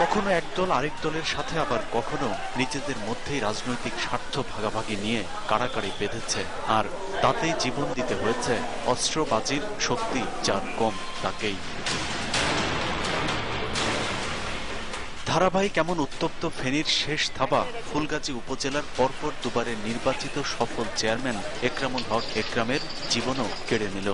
কখনো একদল আরেক দলের সাথে আবার কখনো নিজেদের মধ্যেই রাজনৈতিক স্বার্থ ভাগাভাগি নিয়ে কাড়াকাড়ি বেঁধেছে। আর তাতেই জীবন দিতে হয়েছে অস্ত্রবাজির শক্তি যার কম তাকেই। ধারাবাহিক এমন উত্তপ্ত ফেনীর শেষ থাবা ফুলগাজী উপজেলার পরপর দুবারের নির্বাচিত সফল চেয়ারম্যান একরামুল হক একরামের জীবনও কেড়ে নিল।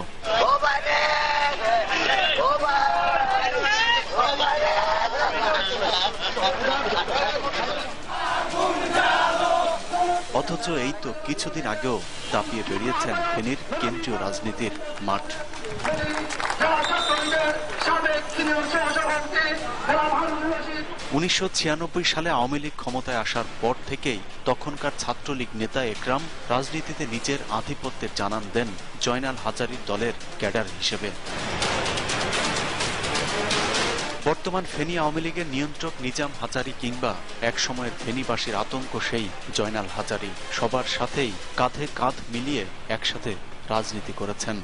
অথচ এই তো কিছুদিন আগেও দাপিয়ে বেরিয়েছেন ফেনীর কেন্দ্রীয় রাজনীতির মাঠ। উনিশশো ছিয়ানব্বই সালে আওয়ামী লীগ ক্ষমতায় আসার পর থেকেই তখনকার ছাত্রলীগ নেতা একরাম রাজনীতিতে নিজের আধিপত্যের জানান দেন জয়নাল হাজারীর দলের ক্যাডার হিসেবে। বর্তমান ফেনী আওয়ামী লীগের নিয়ন্ত্রক নিজাম হাজারি কিংবা একসময়ের ফেনীবাসীর আতঙ্ক সেই জয়নাল হাজারি সবার সাথেই কাঁধে কাঁধ মিলিয়ে একসাথে রাজনীতি করেছেন।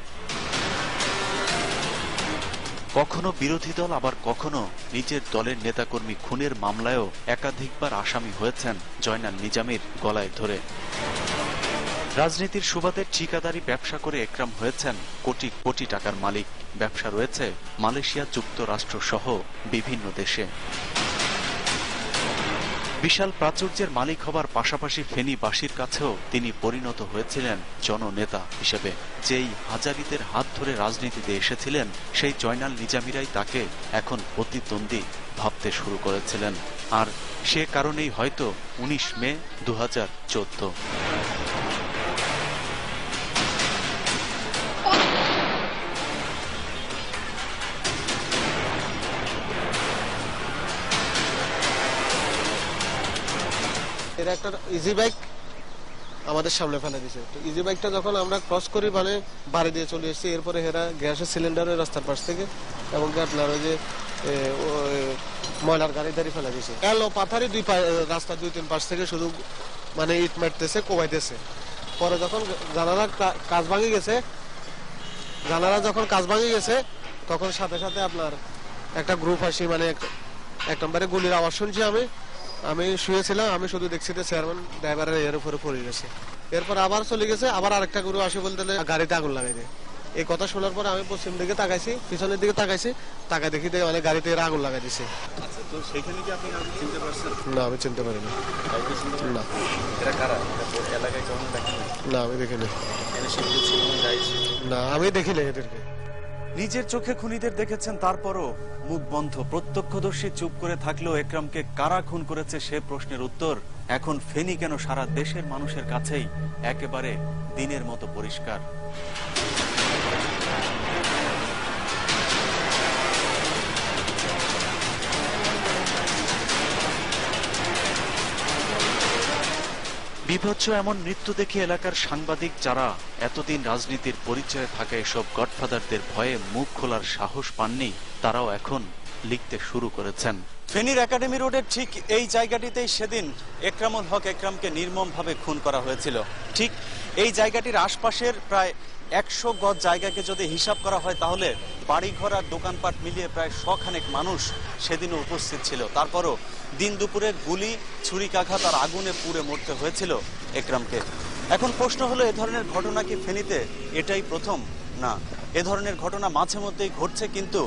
কখনো বিরোধী দল, আবার কখনো নিজের দলের নেতাকর্মী খুনের মামলায়ও একাধিকবার আসামি হয়েছেন জয়নাল নিজামের গলায় ধরে। রাজনীতির সুবাদে ঠিকাদারি ব্যবসা করে একরাম হয়েছেন কোটি কোটি টাকার মালিক। ব্যবসা রয়েছে, মালয়েশিয়া, যুক্তরাষ্ট্র সহ বিভিন্ন দেশে। বিশাল প্রাচুর্যের মালিক হবার পাশাপাশি ফেনীবাসীর কাছেও তিনি পরিণত হয়েছিলেন জননেতা হিসেবে। যেই হাজারিদের হাত ধরে রাজনীতিতে এসেছিলেন, সেই জয়নাল নিজামিরাই তাকে এখন প্রতিদ্বন্দ্বী ভাবতে শুরু করেছিলেন। আর সে কারণেই হয়তো উনিশ মে দু হাজার চোদ্দ। এরা একটা ইজি বাইক আমাদের সামনে ফেলে দিছে। তো ইজি বাইকটা যখন আমরা ক্রস করি মানে বাড়ি দিয়ে চলে এসেছি, এরপরে হেরা গ্যাসের সিলিন্ডারের রাস্তার পাশ থেকে এবং আপনার ওই যে ময়লার গাড়ি দাঁড়িয়ে ফেলে দিয়েছে এলো পাথারি দুই রাস্তা দুই তিন পাশ থেকে শুধু মানে ইট মারতেছে, কোবাইতেছে। পরে যখন জানালা কাজ ভাঙে গেছে, জানালা যখন কাজ ভাঙে গেছে, তখন সাথে সাথে আপনার একটা গ্রুপ আসি মানে এক নম্বরে গুলির আওয়াজ শুনছি আমি। আমি শুয়েছিলাম আমি শুধু দেখছি যে চেয়ারম্যান ড্রাইভারের এর উপরে পড়ে গেছে এরপর আবার চলে গেছে আবার আরেকটা গরু আসে বলতে গাড়িতে আগুন লাগাই দেয়। এই কথা শোনার পর আমি পশ্চিম দিকে তাকাইছি পিছনের দিকে তাকাইছি তাকাই দেখি মানে গাড়িতে এরা আগুন লাগাই দিছে। আচ্ছা না আমি চিনতে পারিনি। না। না আমি দেখিনি। না আমি দেখিনি এদেরকে। নিজের চোখে খুনিদের দেখেছেন, তারপরও মুখ বন্ধ। প্রত্যক্ষদর্শী চুপ করে থাকলেও একরামকে কারা খুন করেছে সে প্রশ্নের উত্তর এখন ফেনি কেন সারা দেশের মানুষের কাছেই একেবারে দিনের মতো পরিষ্কার। বিভৎস এমন মৃত্যু দেখে এলাকার সাংবাদিক যারা এতদিন রাজনীতির পরিচয়ে থাকা এসব গডফাদারদের ভয়ে মুখ খোলার সাহস পাননি, তারাও এখন লিখতে শুরু করেছেন। ফেনীর একাডেমি রোডের ঠিক এই জায়গাটিতেই সেদিন একরামুল হক একরামকে নির্মমভাবে খুন করা হয়েছিল। ঠিক এই জায়গাটির আশপাশের প্রায় একশো গজ জায়গাকে যদি হিসাব করা হয় তাহলে বাড়িঘর আর দোকানপাট মিলিয়ে প্রায় শখানেক মানুষ সেদিনও উপস্থিত ছিল। তারপরও দিন দুপুরে গুলি, ছুরিকাঘাত আর আগুনে পুড়ে মরতে হয়েছিল একরামকে। এখন প্রশ্ন হলো, এ ধরনের ঘটনা কি ফেনীতে এটাই প্রথম না এ ধরনের ঘটনা মাঝে মধ্যেই ঘটছে কিন্তু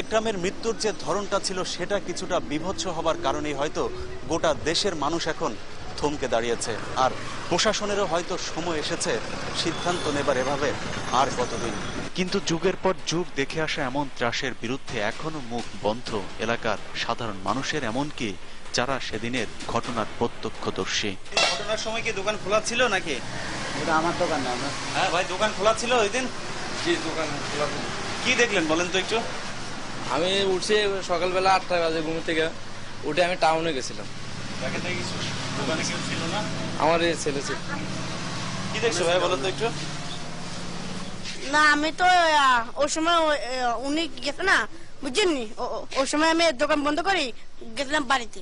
একরামের মৃত্যুর যে ধরনটা ছিল সেটা কিছুটা বিভৎস হবার কারণেই হয়তো গোটা দেশের মানুষ এখন থমকে দাঁড়িয়েছে। আর প্রশাসনেরও হয়তো সময় এসেছে সিদ্ধান্ত নেবার এভাবে আর কতদিন। কিন্তু যুগের পর যুগ দেখে আসা এমন ত্রাসের বিরুদ্ধে এখনও মুখ বন্ধ এলাকার সাধারণ মানুষের এমনকি যারা সেদিনের ঘটনার প্রত্যক্ষদর্শী। ঘটনার সময় কি দোকান খোলা ছিল নাকি? এটা আমার দোকান না হ্যাঁ ভাই দোকান খোলা ছিল ওই দিন? জি দোকান খোলা ছিল। কি দেখলেন বলেন তো একটু? আমি উঠছি সকালবেলা আটটা বাজে ঘুম থেকে। উঠে আমি টাউনে গেছিলাম। দেখে কিছু দোকানে কেউ ছিল না? আমার এই ছেলে ছিল। কি দেখছ ভাই বলেন তো একটু। না আমি তো আহ, ওই সময় ও- এ, উনি গেছে না বুঝছেন নি ও- ও- ওই সময় আমি দোকান বন্ধ করি গেছিলাম বাড়িতে।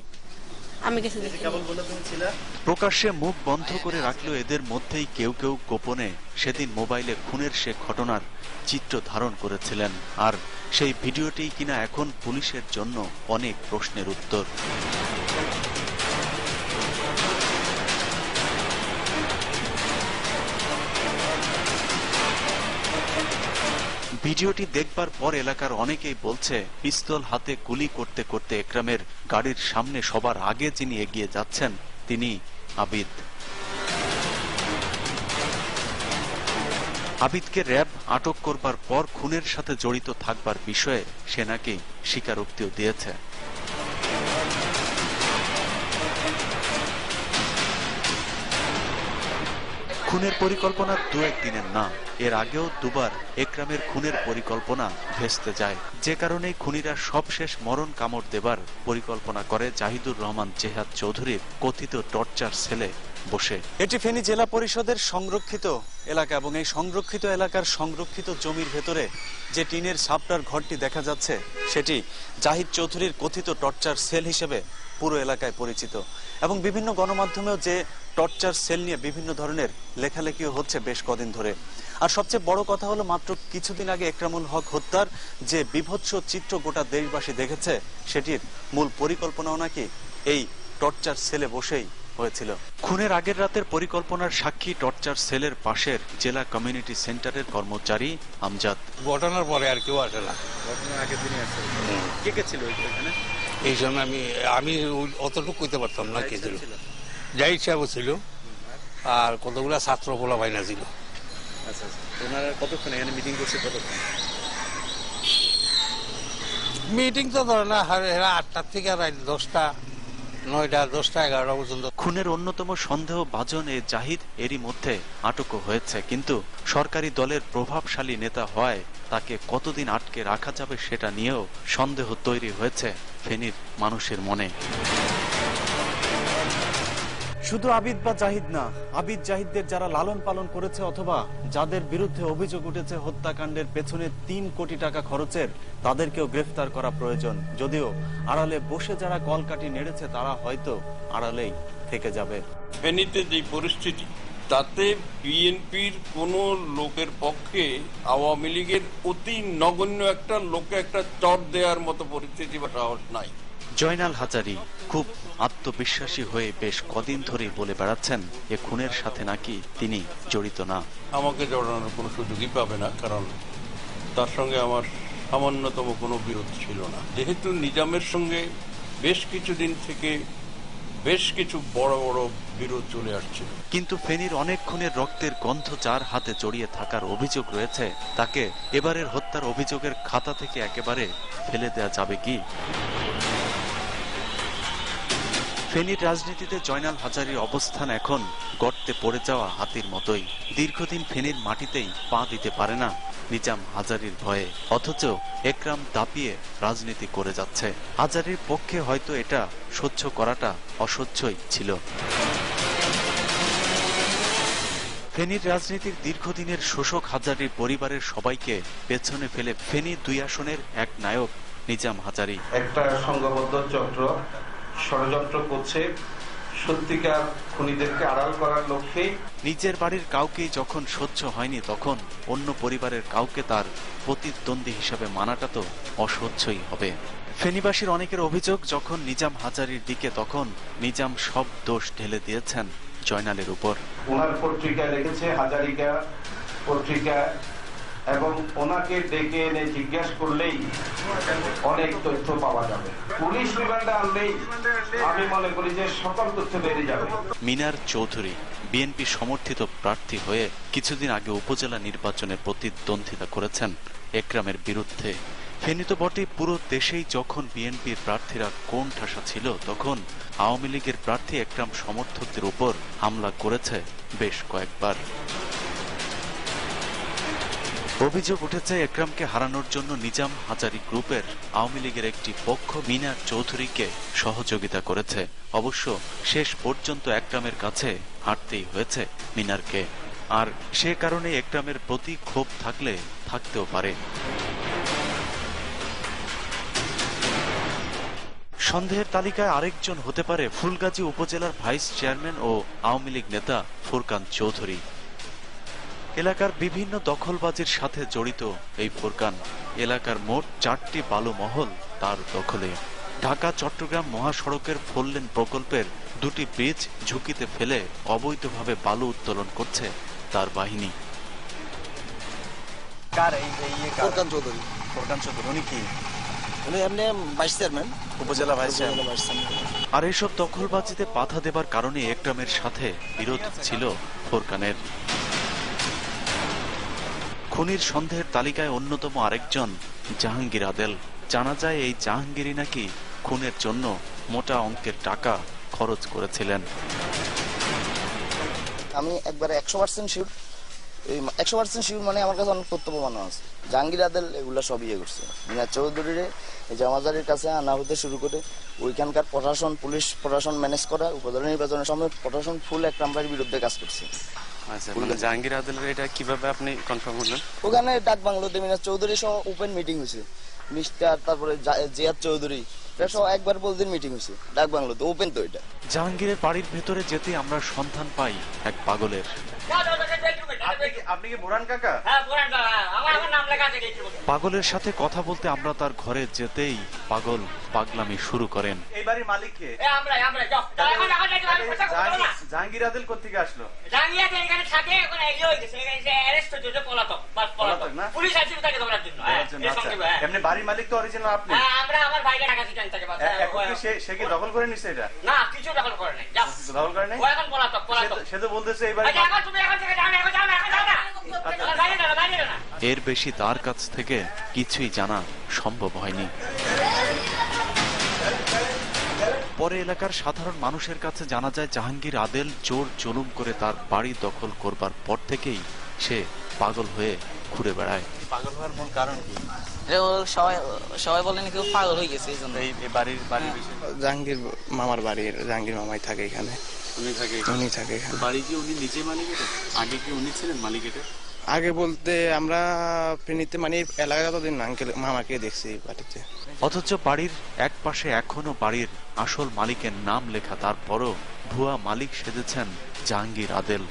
প্রকাশ্যে মুখ বন্ধ করে রাখলেও এদের মধ্যেই কেউ কেউ গোপনে সেদিন মোবাইলে খুনের সে ঘটনার চিত্র ধারণ করেছিলেন। আর সেই ভিডিওটি কিনা এখন পুলিশের জন্য অনেক প্রশ্নের উত্তর। ভিডিওটি দেখবার পর এলাকার অনেকেই বলছে, পিস্তল হাতে গুলি করতে করতে একরামের গাড়ির সামনে সবার আগে যিনি এগিয়ে যাচ্ছেন, তিনি আবিদ। আবিদকে র্যাব আটক করবার পর খুনের সাথে জড়িত থাকবার বিষয়ে সেনাকে স্বীকারোক্তিও দিয়েছে। খুনের পরিকল্পনা দু একদিনের না, এর আগেও দুবার একরামের খুনের পরিকল্পনা ভেস্তে যায়। যে কারণে খুনিরা সবশেষ মরণ কামড় দেবার পরিকল্পনা করে জাহিদুর রহমান জেহাদ চৌধুরীর কথিত টর্চার সেলে বসে। এটি ফেনী জেলা পরিষদের সংরক্ষিত এলাকা এবং এই সংরক্ষিত এলাকার সংরক্ষিত জমির ভেতরে যে টিনের সাপটার ঘরটি দেখা যাচ্ছে, সেটি জাহিদ চৌধুরীর কথিত টর্চার সেল হিসেবে পুরো এলাকায় পরিচিত। এবং বিভিন্ন গণমাধ্যমেও যে টর্চার সেল নিয়ে বিভিন্ন ধরনের লেখালেখিও হচ্ছে বেশ কদিন ধরে। আর সবচেয়ে বড় কথা হলো মাত্র কিছুদিন আগে একরামুল হক হত্যার যে বিভৎস চিত্র গোটা দেশবাসী দেখেছে সেটির মূল পরিকল্পনাও নাকি এই টর্চার সেলে বসেই হয়েছিল। খুনের আগের রাতের পরিকল্পনার সাক্ষী টর্চার সেলের পাশের জেলা কমিউনিটি সেন্টারের কর্মচারী আমজাদ। ঘটনার পরে আর কেউ আসে না। ঘটনার আগের দিনই আছে। কে কে ছিল এখানে এই সময় আমি আমি অতটুকু কইতে পারতাম না কে ছিল। যাই সাহেব ছিল। আর কতগুলা ছাত্র পোলা বাইনা ছিল। আচ্ছা আচ্ছা। ওনারা কতক্ষণ এখানে মিটিং করছে কতক্ষণ? মিটিং তো ধরে না হেরা আটটার থেকে রাত দশটা নয়টা দশটা এগারোটা পর্যন্ত। খুনের অন্যতম সন্দেহ ভাজন এ জাহিদ এরই মধ্যে আটকও হয়েছে। কিন্তু সরকারি দলের প্রভাবশালী নেতা হয় তাকে কতদিন আটকে রাখা যাবে সেটা নিয়েও সন্দেহ তৈরি হয়েছে। ফেনীর মানুষের মনে। শুধু আবিদ বা জাহিদ না আবিদ জাহিদদের যারা লালন পালন করেছে অথবা যাদের বিরুদ্ধে অভিযোগ উঠেছে হত্যাকাণ্ডের পেছনে তিন কোটি টাকা খরচের তাদেরকেও গ্রেফতার করা প্রয়োজন। যদিও আড়ালে বসে যারা কলকাটি নেড়েছে তারা হয়তো আড়ালেই থেকে যাবে। ফেনীতে যে পরিস্থিতি তাতে বিএনপির কোন লোকের পক্ষে আওয়ামী লীগের অতি নগণ্য একটা লোকে একটা চট দেওয়ার মতো পরিস্থিতি বা সাহস নাই। জয়নাল হাজারি খুব আত্মবিশ্বাসী হয়ে বেশ কদিন ধরেই বলে বেড়াচ্ছেন এ খুনের সাথে নাকি তিনি জড়িত না। আমাকে জড়ানোর কোনো সুযোগই পাবে না কারণ তার সঙ্গে আমার সামান্যতম কোনো বিরোধ ছিল না। যেহেতু নিজামের সঙ্গে বেশ কিছুদিন থেকে বেশ কিছু বড় বড় বিরোধ চলে আসছিল কিন্তু ফেনীর অনেক খুনের রক্তের গন্ধ যার হাতে জড়িয়ে থাকার অভিযোগ রয়েছে, তাকে এবারের হত্যার অভিযোগের খাতা থেকে একেবারে ফেলে দেয়া যাবে কি? ফেনীর রাজনীতিতে জয়নাল হাজারির অবস্থান এখন গর্তে পড়ে যাওয়া হাতির মতোই। দীর্ঘদিন ফেনীর মাটিতেই পা দিতে পারে না নিজাম হাজারির ভয়ে, অথচ একরাম দাপিয়ে রাজনীতি করে যাচ্ছে। হাজারির পক্ষে হয়তো এটা সহ্য করাটা অসহ্যই ছিল। ফেনীর রাজনীতির দীর্ঘদিনের শোষক হাজারির পরিবারের সবাইকে পেছনে ফেলে ফেনী দুই আসনের এক নায়ক নিজাম হাজারি। একটা সংঘবদ্ধ চক্র ষড়যন্ত্র করছে সত্যিকার খুনিদেরকে আড়াল করার লক্ষ্যে। নিজের বাড়ির কাউকেই যখন সহ্য হয়নি তখন অন্য পরিবারের কাউকে তার প্রতিদ্বন্দ্বী হিসাবে মানাটা তো অসহ্যই হবে। ফেনীবাসীর অনেকের অভিযোগ যখন নিজাম হাজারির দিকে তখন নিজাম সব দোষ ঢেলে দিয়েছেন। জয়নালের উপর। ওনার পত্রিকায় লিখেছে হাজারিকা পত্রিকা এবং ওনাকে ডেকে এনে জিজ্ঞাসা করলেই অনেক তথ্য পাওয়া যাবে। পুলিশ রিমান্ডে আনলেই আমি মনে করি যে সকল তথ্য বেরিয়ে যাবে। মিনার চৌধুরী বিএনপি সমর্থিত প্রার্থী হয়ে কিছুদিন আগে উপজেলা নির্বাচনে প্রতিদ্বন্দ্বিতা করেছেন একরামের বিরুদ্ধে। ফেনী তো বটে, পুরো দেশেই যখন বিএনপির প্রার্থীরা কোন ঠাসা ছিল, তখন আওয়ামী লীগের প্রার্থী একরাম সমর্থকদের উপর হামলা করেছে বেশ কয়েকবার। অভিযোগ উঠেছে, একরামকে হারানোর জন্য নিজাম হাজারি গ্রুপের আওয়ামী লীগের একটি পক্ষ মিনার চৌধুরীকে সহযোগিতা করেছে। অবশ্য শেষ পর্যন্ত একরামের কাছে হাঁটতেই হয়েছে মিনারকে। আর সে কারণে একরামের প্রতি ক্ষোভ থাকলে থাকতেও পারে। সন্দেহের তালিকায় আরেকজন হতে পারে ফুলগাজী উপজেলার ভাইস চেয়ারম্যান ও আওয়ামী লীগ নেতা ফুরকান চৌধুরী। এলাকার বিভিন্ন দখলবাজির সাথে জড়িত এই ফুরকান এলাকার মোট চারটি বালু মহল তার দখলে। ঢাকা চট্টগ্রাম মহাসড়কের ফোরলেন প্রকল্পের দুটি ব্রিজ ঝুঁকিতে ফেলে অবৈধভাবে বালু উত্তোলন করছে তার বাহিনী। কার এই এই ইয়ে চৌধুরী। ফোরকান চৌধুরী উনি কি? উনি এমনি vice chairman. Upazila vice chairman. আর এসব দখলবাজিতে বাধা দেবার কারণে একরামের সাথে বিরোধ ছিল ফোরকানের। খুনির সন্দেহের তালিকায় অন্যতম আরেকজন জাহাঙ্গীর আদেল। জানা যায় এই জাহাঙ্গীরই নাকি খুনের জন্য মোটা অঙ্কের টাকা খরচ করেছিলেন। আমি একবারে একশো পার্সেন্ট শিওর এই একশো পার্সেন্ট শিওর মানে আমার কাছে অনেক তথ্য প্রমাণ আছে। জাহাঙ্গীর আদেল এগুলা সব ইয়ে করছে। মিনা চৌধুরীরে এই জামাজারির কাছে আনা হতে শুরু করে ওইখানকার প্রশাসন পুলিশ প্রশাসন ম্যানেজ করা উপজেলা নির্বাচনের সময় প্রশাসন ফুল এক নাম্বারের বিরুদ্ধে কাজ করছে। আচ্ছা মানে জাহাঙ্গীর আদিলের এটা কীভাবে আপনি কনফার্ম করলেন? ওখানে ডাক বাংলোতে মিনাজ চৌধুরী সহ ওপেন মিটিং হয়েছে। মিস্টার তারপরে জা- জিয়াদ চৌধুরী এটা সহ একবার বলদিন মিটিং হয়েছে। ডাক বাংলোতে ওপেন তো এটা। জাহাঙ্গীরের বাড়ির ভেতরে যেতে আমরা সন্ধান পাই এক পাগলের। আপনি কি বুরান কাকা? পাগলের সাথে কথা বলতে আমরা তার ঘরে যেতেই পাগল পাগলামি শুরু করেন। এই বাড়ির মালিক কে? জাহাঙ্গীর আদিল কোথেকে আসলো? পলাতক না? পুলিশ আসছিল তাকে ধরার জন্য। হ্যাঁ, আচ্ছা, হ্যাঁ। এমনি বাড়ির মালিক তো অরিজিনাল আপনি। হ্যাঁ, আমরা আমার টাকা হ্যাঁ, এখন সে কি দখল করে নিছে এটা? না কিছু দখল করে নাই। যাও দখল ও এখন পলাতক সে পলাতক। তো- সে তো বলতেছে আচ্ছা এখন তুমি এখন থেকে যাও না এখন যাও না এখন যাও না। দাঁড়িয়ে দাঁড়া দাঁড়িয়ে দাঁড়া এর বেশি তার কাছ থেকে কিছুই জানা সম্ভব হয়নি। পরে এলাকার সাধারণ মানুষের কাছে জানা যায় জাহাঙ্গীর আদেল জোর জুলুম করে তার বাড়ি দখল করবার পর থেকেই সে পাগল হয়ে ঘুরে বেড়ায়। পাগল হওয়ার মূল কারণ কি? সবাই সবাই বলেন কেউ পাগল হয়ে গেছে এই জন্য এই এই বাড়ির বাড়ির বিষয়? জাহাঙ্গীর মামার বাড়ির জাহাঙ্গীর মামাই থাকে এখানে। উনি থাকে উনি থাকে এখানে। বাড়ি কি উনি নিজে মালিক আগে কি উনি ছিলেন মালিক এটা আগে বলতে আমরা ফেনীতে মানে যতদিন আঙ্কেল মামাকে দেখছি বাড়িতে। অথচ বাড়ির এক পাশে এখনও বাড়ির আসল মালিকের নাম লেখা তারপরও ভুয়া মালিক সেজেছেন জাহাঙ্গীর আদেল।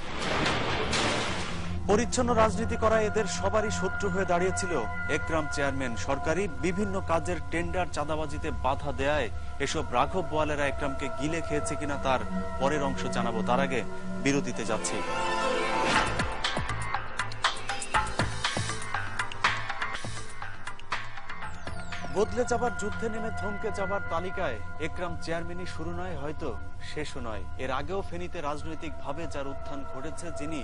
পরিচ্ছন্ন রাজনীতি করা এদের সবারই শত্রু হয়ে দাঁড়িয়েছিল একরাম চেয়ারম্যান। সরকারি বিভিন্ন কাজের টেন্ডার চাঁদাবাজিতে বাধা দেয় এসব রাঘব বোয়ালেরা একরামকে গিলে খেয়েছে কিনা তার পরের অংশ জানাব। তার আগে বিরতিতে যাচ্ছি। বদলে যাবার যুদ্ধে নেমে থমকে যাবার তালিকায় একরাম চেয়ারম্যানই শুরু নয়, হয়তো শেষও নয়। এর আগেও ফেনীতে রাজনৈতিক ভাবে যার উত্থান ঘটেছে, যিনি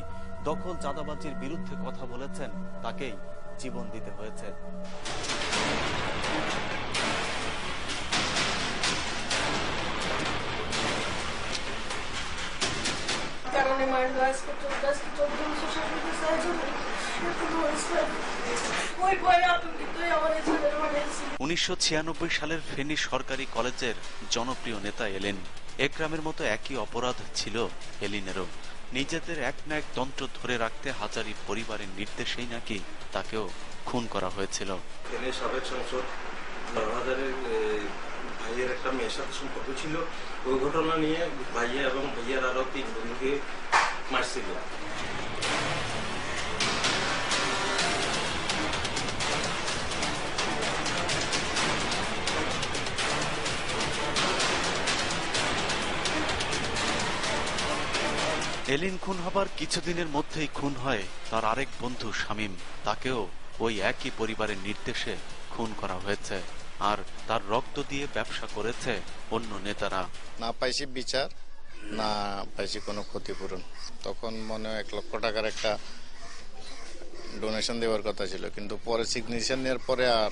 দখল চাঁদাবাজির বিরুদ্ধে কথা বলেছেন, তাকেই জীবন দিতে হয়েছে। কারণে চোদ্দ উনিশশো সালের ফেনী সরকারি কলেজের জনপ্রিয় নেতা এলেন। একরামের মতো একই অপরাধ ছিল এলিনেরও। নিজেদের এক না এক তন্ত্র ধরে রাখতে হাজারি পরিবারের নির্দেশেই নাকি তাকেও খুন করা হয়েছিল। ভাইয়ের একটা মেয়ের সাথে সম্পর্ক ছিল। ওই ঘটনা নিয়ে ভাইয়া এবং ভাইয়ার আরও তিন বন্ধুকে মারছিল। এলিন খুন হবার কিছুদিনের মধ্যেই খুন হয় তার আরেক বন্ধু শামীম। তাকেও ওই একই পরিবারের নির্দেশে খুন করা হয়েছে। আর তার রক্ত দিয়ে ব্যবসা করেছে অন্য নেতারা। না পাইছি বিচার, না পাইছি কোনো ক্ষতিপূরণ। তখন মনে হয় এক লক্ষ টাকার একটা ডোনেশন দেওয়ার কথা ছিল, কিন্তু পরে সিগনেচার নেওয়ার পরে আর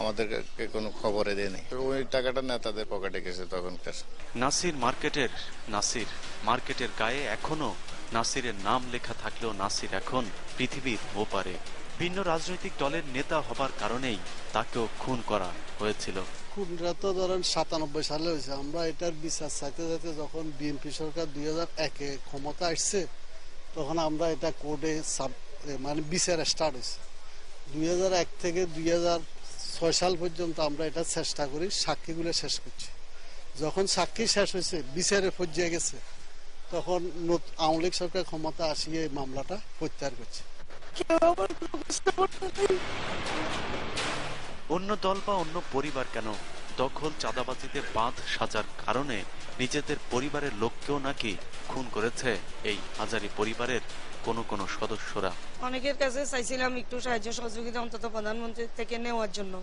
আমাদেরকে কোনো খবরে দেয়নি ওই টাকাটা নেতাদের পকেটে গেছে তখনকার। নাসির মার্কেটের নাসির মার্কেটের গায়ে এখনও নাসিরের নাম লেখা থাকলেও নাসির এখন পৃথিবীর ওপারে। ভিন্ন রাজনৈতিক দলের নেতা হবার কারণেই তাকেও খুন করা হয়েছিল। খুনটা তো ধরেন সাতানব্বই সালে হয়েছে। আমরা এটার বিচার চাইতে চাইতে যখন বিএনপি সরকার দুই হাজার একে ক্ষমতা আসছে তখন আমরা এটা কোর্টে সাব মানে বিচার স্টার্ট হয়েছে। দুই হাজার এক থেকে দুই হাজার ছয় সাল পর্যন্ত আমরা এটা চেষ্টা করি সাক্ষীগুলো শেষ করছি। যখন সাক্ষী শেষ হয়েছে বিচারে পর্যায়ে গেছে তখন আওয়ামী লীগ সরকার ক্ষমতা আসিয়ে এই মামলাটা প্রত্যাহার করছে। অন্য দল বা অন্য পরিবার কেন দখল চাঁদাবাজিতে বাঁধ সাজার কারণে নিজেদের পরিবারের লোককেও নাকি খুন করেছে এই হাজারি পরিবারের কোনো কোনো সদস্যরা। অনেকের কাছে চাইছিলাম একটু সাহায্য সহযোগিতা অন্তত প্রধানমন্ত্রী থেকে নেওয়ার জন্য।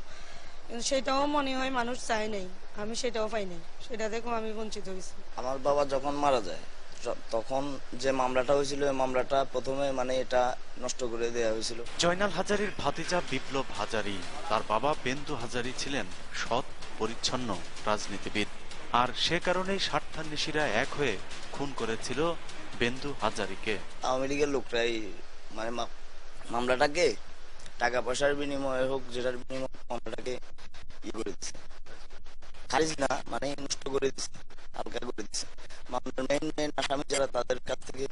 কিন্তু সেটাও মনে হয় মানুষ চায় নাই। আমি সেটাও পাই নাই। সেটা দেখো আমি বঞ্চিত হয়েছি। আমার বাবা যখন মারা যায় তখন যে মামলাটা হয়েছিল এই মামলাটা প্রথমে মানে এটা নষ্ট করে দেওয়া হয়েছিল। জয়নাল হাজারির ভাতিজা বিপ্লব হাজারি। তার বাবা বেন্দু হাজারি ছিলেন সৎ পরিচ্ছন্ন রাজনীতিবিদ। আর সে কারণেই স্বার্থান্বেষীরা এক হয়ে খুন করেছিল বেন্দু হাজারিকে। আওয়ামী লীগের লোকরাই মানে মামলাটাকে টাকা পয়সার বিনিময়ে হোক, যেটার বিনিময়ে মামলাটাকে ইয়ে করে দিচ্ছে খারিজ না মানে নষ্ট করে দিচ্ছে হালকা করে দিচ্ছে মামলার আসামি যারা, তাদের কাছ থেকে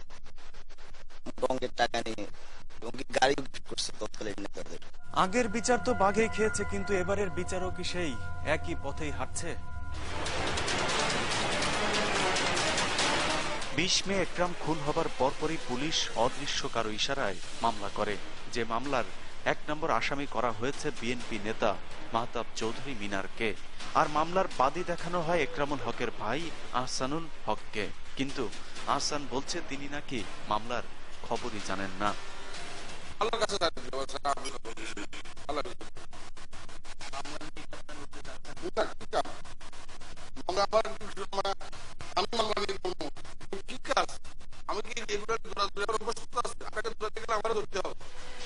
অঙ্কের টাকা নিয়ে আগের বিচার তো বাঘে খেয়েছে, কিন্তু এবারের বিচারও কি সেই? একই পথেই হাঁটছে। বিশ মে একরাম খুন হবার পরপরই পুলিশ অদৃশ্য কারও ইশারায় মামলা করে। যে মামলার এক নম্বর আসামি করা হয়েছে বিএনপি নেতা মাহতাব চৌধুরী মিনারকে। আর মামলার বাদী দেখানো হয় একরামুল হকের ভাই আহসানুল হককে। কিন্তু আহসান বলছে, তিনি নাকি মামলার খবরই জানেন না। আল্লাহর কাছে আল্লাহ আমরা আমি আল্লাহ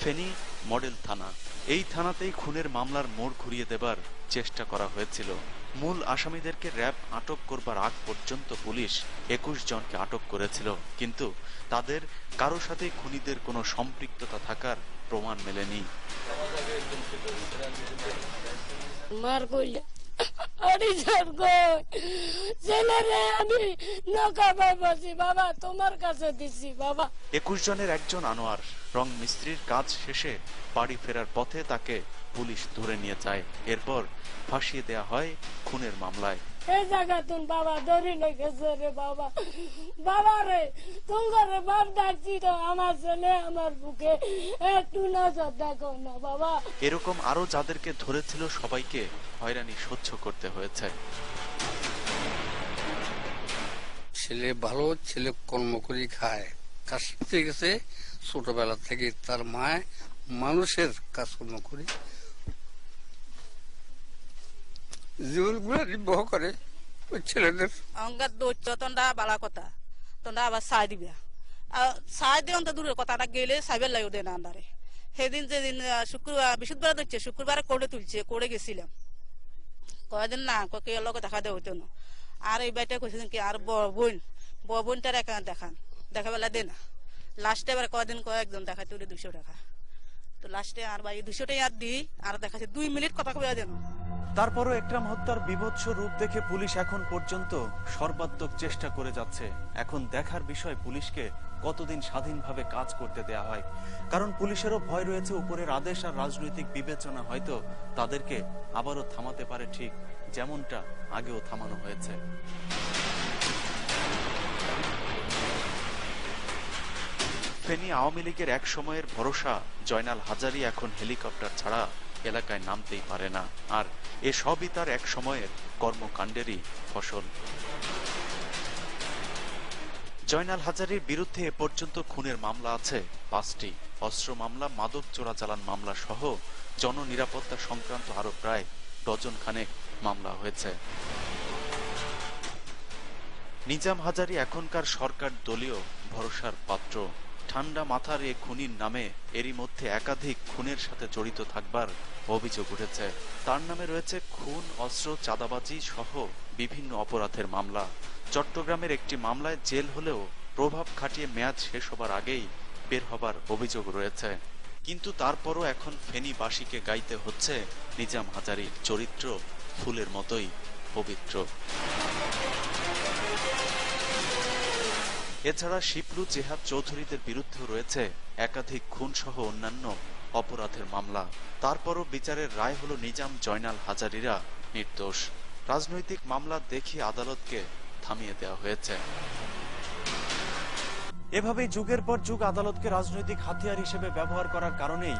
ফেনী মডেল থানা। এই থানাতেই খুনের মামলার মোড় ঘুরিয়ে দেবার চেষ্টা করা হয়েছিল। মূল আসামিদেরকে র্যাব আটক করবার আগ পর্যন্ত পুলিশ একুশ জনকে আটক করেছিল। কিন্তু তাদের কারও সাথে খুনিদের কোনো সম্পৃক্ততা থাকার প্রমাণ মেলেনি। মার যান গো ছেলেরে আমি নৌকা বসি। বাবা, তোমার কাছে দিছি, বাবা। একুশ জনের একজন আনোয়ার রং মিস্ত্রির কাজ শেষে বাড়ি ফেরার পথে তাকে পুলিশ ধরে নিয়ে যায়। এরপর ফাঁসিয়ে দেয়া হয় খুনের মামলায়। এই জায়গা তুন বাবা গেছে রে বাবা। বাবা রে তোমার বাপ ডাকছি তো আমার ছেলে আমার বুকে। একটু নজর দেখো না বাবা। এরকম আরও যাদেরকে ধরেছিল সবাইকে হয়রানি সহ্য করতে হয়েছে। ছেলে ভালো ছেলে কর্ম করে খায়। কাজ শিখতে গেছে ছোটবেলা থেকে তার মায় মানুষের কাজকর্ম করে। জীবনগুলো নির্বাহ করে ছেলেদের। অঙ্গার দৈত্য তন্ডা বালা কথা তন্ডা আবার সাই দিবে। সাই দিয়ে অন্ত দূরের কথাটা গেলে সাইবের লাগে দেন আন্ডারে সেদিন যেদিন শুক্রবার, বৃহস্পতিবার দিচ্ছে শুক্রবারে কোর্টে তুলছে, কোর্টে গেছিলাম। কয়দিন না কে লোক দেখা দেওয়া হইতো না। আর এই বাড়িটা কইছিলেন কি, আর বড় বোন বড় বোনটার একা দেখান, দেখা বেলা দে না। লাস্টে এবার কয়দিন কয়েকজন দেখাতে উঠে দুশো টাকা। তো লাস্টে আর ভাই দুশো টাকা আর দিই, আর দেখাচ্ছে দুই মিনিট কথা কবে দেন। তারপরও একরাম হত্যার বিভৎস রূপ দেখে পুলিশ এখন পর্যন্ত সর্বাত্মক চেষ্টা করে যাচ্ছে। এখন দেখার বিষয় পুলিশকে কতদিন স্বাধীনভাবে কাজ করতে দেয়া হয়। কারণ পুলিশেরও ভয় রয়েছে উপরের আদেশ আর রাজনৈতিক বিবেচনা হয়তো তাদেরকে আবারও থামাতে পারে ঠিক যেমনটা আগেও থামানো হয়েছে। ফেনী আওয়ামী লীগের এক সময়ের ভরসা জয়নাল হাজারি এখন হেলিকপ্টার ছাড়া এলাকায় নামতেই পারে না। আর এ সবই তার এক সময়ের কর্মকাণ্ডেরই ফসল। জয়নাল হাজারির বিরুদ্ধে এ পর্যন্ত খুনের মামলা আছে। পাঁচটি। অস্ত্র মামলা, মাদক চোরাচালান মামলা সহ জননিরাপত্তা সংক্রান্ত আরও প্রায় ডজন খানেক মামলা হয়েছে। নিজাম হাজারি এখনকার সরকার দলীয় ভরসার পাত্র। ঠান্ডা মাথার এ খুনির নামে এরই মধ্যে একাধিক খুনের সাথে জড়িত থাকবার অভিযোগ উঠেছে। তার নামে রয়েছে খুন, অস্ত্র, চাঁদাবাজি সহ বিভিন্ন অপরাধের মামলা। চট্টগ্রামের একটি মামলায় জেল হলেও প্রভাব খাটিয়ে মেয়াদ শেষ হবার আগেই বের হবার অভিযোগ রয়েছে। কিন্তু তারপরও এখন ফেনীবাসীকে গাইতে হচ্ছে নিজাম হাজারির চরিত্র, ফুলের মতোই পবিত্র। এছাড়া শিপলু জেহাদ চৌধুরীদের বিরুদ্ধেও রয়েছে একাধিক খুন সহ অন্যান্য অপরাধের মামলা। তারপরও বিচারের রায় হলো নিজাম জয়নাল হাজারিরা নির্দোষ। রাজনৈতিক মামলা দেখিয়ে আদালতকে থামিয়ে দেওয়া হয়েছে। এভাবেই যুগের পর যুগ আদালতকে রাজনৈতিক হাতিয়ার হিসেবে ব্যবহার করার কারণেই